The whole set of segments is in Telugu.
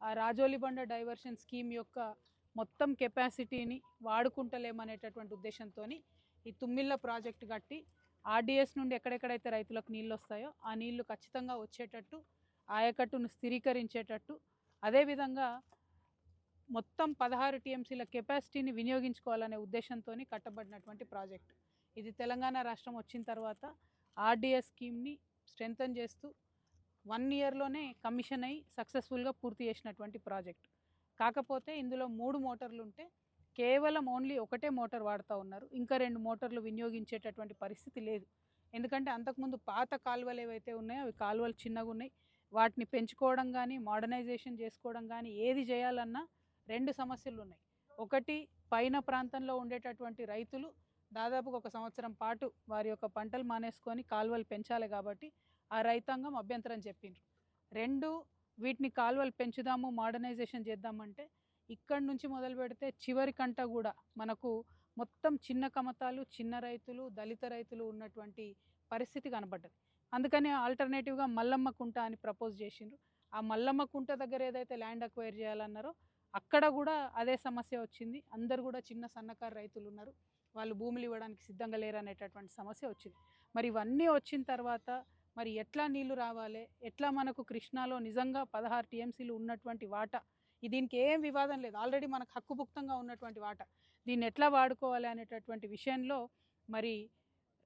ఆ రాజోలిబండ డైవర్షన్ స్కీమ్ యొక్క మొత్తం కెపాసిటీని వాడుకుంటలేమనేటటువంటి ఉద్దేశంతో ఈ తుమ్మిళ్ళ ప్రాజెక్ట్ కట్టి ఆర్డీఎస్ నుండి ఎక్కడెక్కడైతే రైతులకు నీళ్ళు వస్తాయో ఆ నీళ్ళు ఖచ్చితంగా వచ్చేటట్టు ఆయకట్టును స్థిరీకరించేటట్టు అదేవిధంగా మొత్తం పదహారు టీఎంసీల కెపాసిటీని వినియోగించుకోవాలనే ఉద్దేశంతో కట్టబడినటువంటి ప్రాజెక్ట్. ఇది తెలంగాణ రాష్ట్రం వచ్చిన తర్వాత ఆర్డీఎస్ స్కీమ్ని స్ట్రెంగ్తన్ చేస్తూ వన్ ఇయర్లోనే కమిషన్ అయ్యి సక్సెస్ఫుల్గా పూర్తి చేసినటువంటి ప్రాజెక్ట్. కాకపోతే ఇందులో మూడు మోటార్లు ఉంటే కేవలం ఓన్లీ ఒకటే మోటార్ వాడుతూ ఉన్నారు. ఇంకా రెండు మోటార్లు వినియోగించేటటువంటి పరిస్థితి లేదు. ఎందుకంటే అంతకుముందు పాత కాలువలు ఏవైతే ఉన్నాయో అవి కాలువలు చిన్నగా ఉన్నాయి. వాటిని పెంచుకోవడం కానీ మోడర్నైజేషన్ చేసుకోవడం కానీ ఏది చేయాలన్నా రెండు సమస్యలు ఉన్నాయి. ఒకటి పైన ప్రాంతంలో ఉండేటటువంటి రైతులు దాదాపుగా ఒక సంవత్సరం పాటు వారి యొక్క పంటలు మానేసుకొని కాలువలు పెంచాలి కాబట్టి ఆ రైతాంగం అభ్యంతరం చెప్పిండ్రు. రెండు వీటిని కాలువలు పెంచుదాము మోడర్నైజేషన్ చేద్దామంటే ఇక్కడి నుంచి మొదలు పెడితే చివరి కంట కూడా మనకు మొత్తం చిన్న కమతాలు చిన్న రైతులు దళిత రైతులు ఉన్నటువంటి పరిస్థితి కనబడ్డది. అందుకని ఆల్టర్నేటివ్గా మల్లమ్మ కుంట అని ప్రపోజ్ చేసిండ్రు. ఆ మల్లమ్మ కుంట దగ్గర ఏదైతే ల్యాండ్ అక్వైర్ చేయాలన్నారో అక్కడ కూడా అదే సమస్య వచ్చింది. అందరు కూడా చిన్న సన్నకారు రైతులు ఉన్నారు. వాళ్ళు భూములు ఇవ్వడానికి సిద్ధంగా లేరు అనేటటువంటి సమస్య వచ్చింది. మరి ఇవన్నీ వచ్చిన తర్వాత మరి ఎట్లా నీళ్ళు రావాలి? ఎట్లా మనకు కృష్ణాలో నిజంగా పదహారు టీఎంసీలు ఉన్నటువంటి వాటా? దీనికి ఏం వివాదం లేదు. ఆల్రెడీ మనకు హక్కుభుక్తంగా ఉన్నటువంటి వాట. దీన్ని ఎట్లా వాడుకోవాలి అనేటటువంటి విషయంలో మరి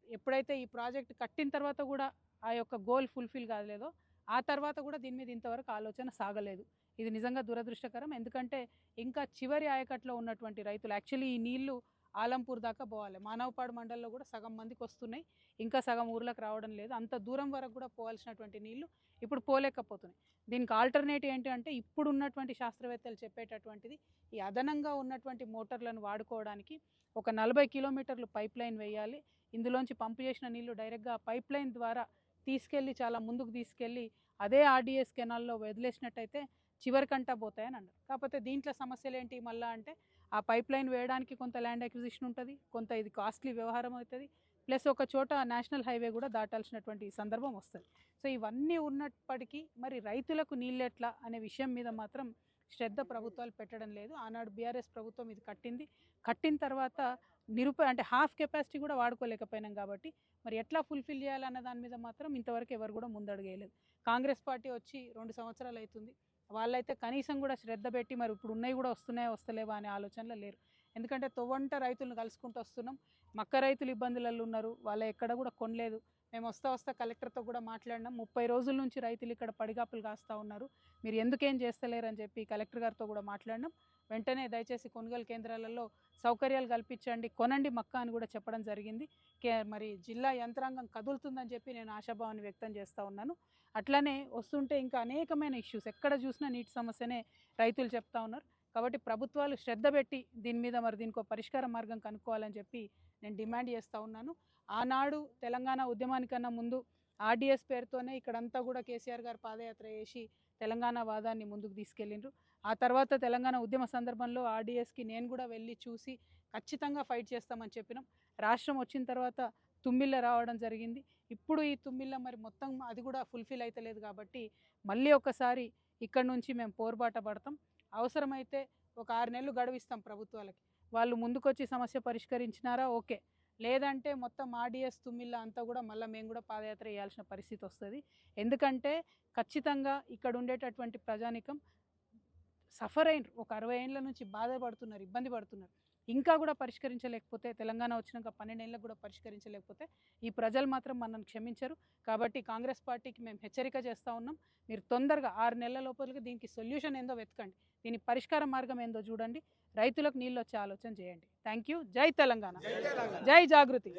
ఎప్పుడైతే ఈ ప్రాజెక్ట్ కట్టిన తర్వాత కూడా ఆ యొక్క గోల్ ఫుల్ఫిల్ కాలేదో ఆ తర్వాత కూడా దీని మీద ఇంతవరకు ఆలోచన సాగలేదు. ఇది నిజంగా దురదృష్టకరం. ఎందుకంటే ఇంకా చివరి ఆయకట్లో ఉన్నటువంటి రైతులు యాక్చువల్లీ ఈ నీళ్ళు ఆలంపూర్ దాకా పోవాలి. మానవపాడు మండలంలో కూడా సగం మందికి వస్తున్నాయి. ఇంకా సగం ఊర్లకు రావడం లేదు. అంత దూరం వరకు కూడా పోవాల్సినటువంటి నీళ్ళు ఇప్పుడు పోలేకపోతున్నాయి. దీనికి ఆల్టర్నేటివ్ ఏంటి అంటే ఇప్పుడు ఉన్నటువంటి శాస్త్రవేత్తలు చెప్పేటటువంటిది ఈ అదనంగా ఉన్నటువంటి మోటార్లను వాడుకోవడానికి ఒక నలభై కిలోమీటర్లు పైప్ లైన్ వేయాలి. ఇందులోంచి పంపు చేసిన నీళ్ళు డైరెక్ట్గా పైప్ లైన్ ద్వారా తీసుకెళ్ళి చాలా ముందుకు తీసుకెళ్ళి అదే ఆర్డీఎస్ కెనాల్లో వదిలేసినట్టయితే చివరికంటా పోతాయని అన్నారు. కాకపోతే దీంట్లో సమస్యలు ఏంటి మళ్ళా అంటే ఆ పైప్ లైన్ వేయడానికి కొంత ల్యాండ్ అక్విజిషన్ ఉంటుంది కొంత ఇది కాస్ట్లీ వ్యవహారం అవుతుంది ప్లస్ ఒక చోట నేషనల్ హైవే కూడా దాటాల్సినటువంటి సందర్భం వస్తుంది. సో ఇవన్నీ ఉన్నప్పటికీ మరి రైతులకు నీళ్ళు ఎట్లా అనే విషయం మీద మాత్రం శ్రద్ధ ప్రభుత్వాలు పెట్టడం లేదు. ఆనాడు బీఆర్ఎస్ ప్రభుత్వం ఇది కట్టింది. కట్టిన తర్వాత నిరుప అంటే హాఫ్ కెపాసిటీ కూడా వాడుకోలేకపోయినాం కాబట్టి మరి ఎట్లా ఫుల్ఫిల్ చేయాలన్న దాని మీద మాత్రం ఇంతవరకు ఎవరు కూడా ముందడుగేయలేదు కాంగ్రెస్ పార్టీ వచ్చి రెండు సంవత్సరాలు అవుతుంది. వాళ్ళైతే కనీసం కూడా శ్రద్ధ పెట్టి మరి ఇప్పుడు ఉన్నాయి కూడా వస్తున్నాయో వస్తలేవా అనే ఆలోచనలో లేరు. ఎందుకంటే తొవ్వంట రైతులను కలుసుకుంటూ వస్తున్నాం. మక్క రైతులు ఇబ్బందులలో ఉన్నారు. వాళ్ళ ఎక్కడ కూడా కొనలేదు. మేము వస్తా వస్తా కలెక్టర్తో కూడా మాట్లాడినాం. ముప్పై రోజుల నుంచి రైతులు ఇక్కడ పడిగాపులు కాస్తూ ఉన్నారు. మీరు ఎందుకేం చేస్తలేరు అని చెప్పి కలెక్టర్ గారితో కూడా మాట్లాడినాం. వెంటనే దయచేసి కొనుగోలు కేంద్రాలలో సౌకర్యాలు కల్పించండి. కొనండి మక్క అని కూడా చెప్పడం జరిగింది. కే మరి జిల్లా యంత్రాంగం కదులుతుందని చెప్పి నేను ఆశాభావాన్ని వ్యక్తం చేస్తూ ఉన్నాను. అట్లనే వస్తుంటే ఇంకా అనేకమైన ఇష్యూస్. ఎక్కడ చూసినా నీటి సమస్యనే రైతులు చెప్తా ఉన్నారు. కాబట్టి ప్రభుత్వాలు శ్రద్ధ పెట్టి దీని మీద మరి దీనికి పరిష్కార మార్గం కనుక్కోవాలని చెప్పి నేను డిమాండ్ చేస్తూ ఉన్నాను. ఆనాడు తెలంగాణ ఉద్యమానికన్నా ముందు ఆర్డీఎస్ పేరుతోనే ఇక్కడంతా కూడా కేసీఆర్ గారు పాదయాత్ర చేసి తెలంగాణ వాదాన్ని ముందుకు తీసుకెళ్ళిండ్రు. ఆ తర్వాత తెలంగాణ ఉద్యమ సందర్భంలో ఆర్డీఎస్కి నేను కూడా వెళ్ళి చూసి ఖచ్చితంగా ఫైట్ చేస్తామని చెప్పినాం. రాష్ట్రం వచ్చిన తర్వాత తుమ్మిళ్ళ రావడం జరిగింది. ఇప్పుడు ఈ తుమ్మిళ్ళ మరి మొత్తం అది కూడా ఫుల్ఫిల్ అవుతలేదు కాబట్టి మళ్ళీ ఒకసారి ఇక్కడ నుంచి మేము పోరుబాట పడతాం. అవసరమైతే ఒక ఆరు నెలలు గడువిస్తాం ప్రభుత్వాలకి. వాళ్ళు ముందుకొచ్చి సమస్య పరిష్కరించినారా? ఓకే. లేదంటే మొత్తం ఆడిఎస్ తుమ్మిళ్ళ అంతా కూడా మళ్ళీ మేము కూడా పాదయాత్ర చేయాల్సిన పరిస్థితి వస్తుంది. ఎందుకంటే ఖచ్చితంగా ఇక్కడ ఉండేటటువంటి ప్రజానికం సఫర్ అయినరు. ఒక అరవై ఏళ్ళ నుంచి బాధపడుతున్నారు ఇబ్బంది పడుతున్నారు. ఇంకా కూడా పరిష్కరించలేకపోతే తెలంగాణ వచ్చినాక పన్నెండేళ్ళకు కూడా పరిష్కరించలేకపోతే ఈ ప్రజలు మాత్రం మనల్ని క్షమించరు. కాబట్టి కాంగ్రెస్ పార్టీకి మేము హెచ్చరిక చేస్తూ ఉన్నాం. మీరు తొందరగా ఆరు నెలల లోపలికి దీనికి సొల్యూషన్ ఏందో వెతకండి. దీని పరిష్కార మార్గం ఏందో చూడండి. రైతులకు నీళ్ళు వచ్చే ఆలోచన చేయండి. థ్యాంక్ యూ జై తెలంగాణ. జై జాగృతి.